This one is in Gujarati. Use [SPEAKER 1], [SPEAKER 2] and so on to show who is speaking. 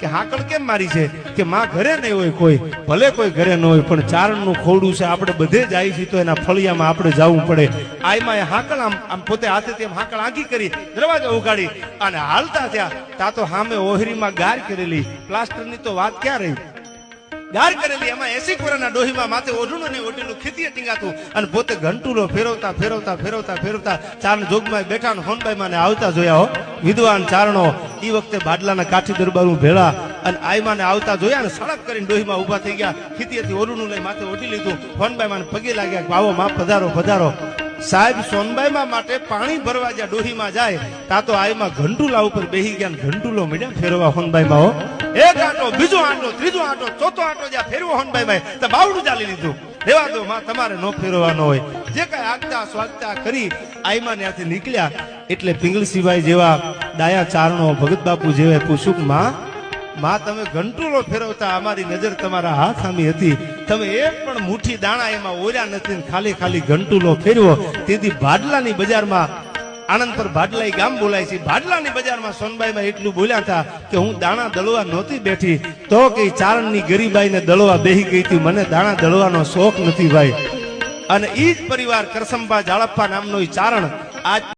[SPEAKER 1] કે હાકડ કેમ મારી છે? કે માં ઘરે નહીં હોય કોઈ, ભલે કોઈ ઘરે ન હોય, પણ ચારણનું ખોડું છે, આપણે બધે જાય છીએ તો એના ફળિયામાં આપણે જવું પડે. આયમાં એ હાકળ આમ આમ પોતે હાથેથી તેમ હાકળ આંકી કરી, દરવાજો ઉગાડી, અને હાલતા થયા. તા તો સામે ઓહરીમાં ગાર કરેલી. પ્લાસ્ટરની તો વાત ક્યાં રહી? ગાર કરેલી એમાં એસી કોરાના ડોહીમાં માથે ઓઢણું ને ઓઢેલું ખીતીએ ટીંગાતું અને પોતે ઘંટુલો ફેરવતા ફેરવતા ફેરવતા ફેરવતા ચારણ જોગમાં બેઠા ને હોનભાઈ ને આવતા જોયા હો. વિદ્વાન ચારણો એ વખતે બાટલાના કાઠી દરબારું ભેળા અને આઈમાને આવતા જોયા ને સડક કરીને ડોહીમાં ઊભા થઈ ગયા. ખીતીએથી ઓઢણું લઈ માથે ઓઢી લીધું. હોનભાઈ માને પગે લાગ્યા આવો માં પધારો પધારો. સાહેબ, સોનબાઈમાં માટે પાણી ભરવા જ્યાં ડોહીમાં જાય, તા તો આઈમાં ઘંટુલા ઉપર બેહી ગયા ઘંટુલો મળ્યા ફેરવા હોનબાઈમાં હો. એક આંટો બીજો આંટો ત્રીજો આંટો ચોથો આંટો જ્યાં ફેરવો હોનબાઈમાં તો બાવડું ચાલી લીધું. રેવા દો માં તમારે ન ફેરવાનો હોય. જે કઈ આગતા સ્વાગતા કરી આઈમાં ત્યાંથી નીકળ્યા, એટલે પિંગલસિંહભાઈ જેવા ડાયા ચારણો ભગત બાપુ જેવા પૂછ્યું કે, માં માં, તમે ઘંટુલો ફેરવતા અમારી નજર તમારા હાથ સામી હતી. તમે એક પણ મુઠ્ઠી દાણા એમાં ઓર્યા નથી ખાલી ખાલી ઘંટુલો ફેરવો. તેથી ભાડલાની બજારમાં આણંદ પર ભાડલાઈ ગામ બોલાય છે. ભાડલાની બજારમાં સોનબાઈમાં એટલું બોલ્યા હતા કે હું દાણા દળવા નહોતી બેઠી, તો કે ચારણની ગરીબાઈને દળવા બેહી ગઈ હતી. મને દાણા દળવાનો શોખ નથી ભાઈ. અને ઈ જ પરિવાર કરસંબા જાળપ્પા નામનો ચારણ આજ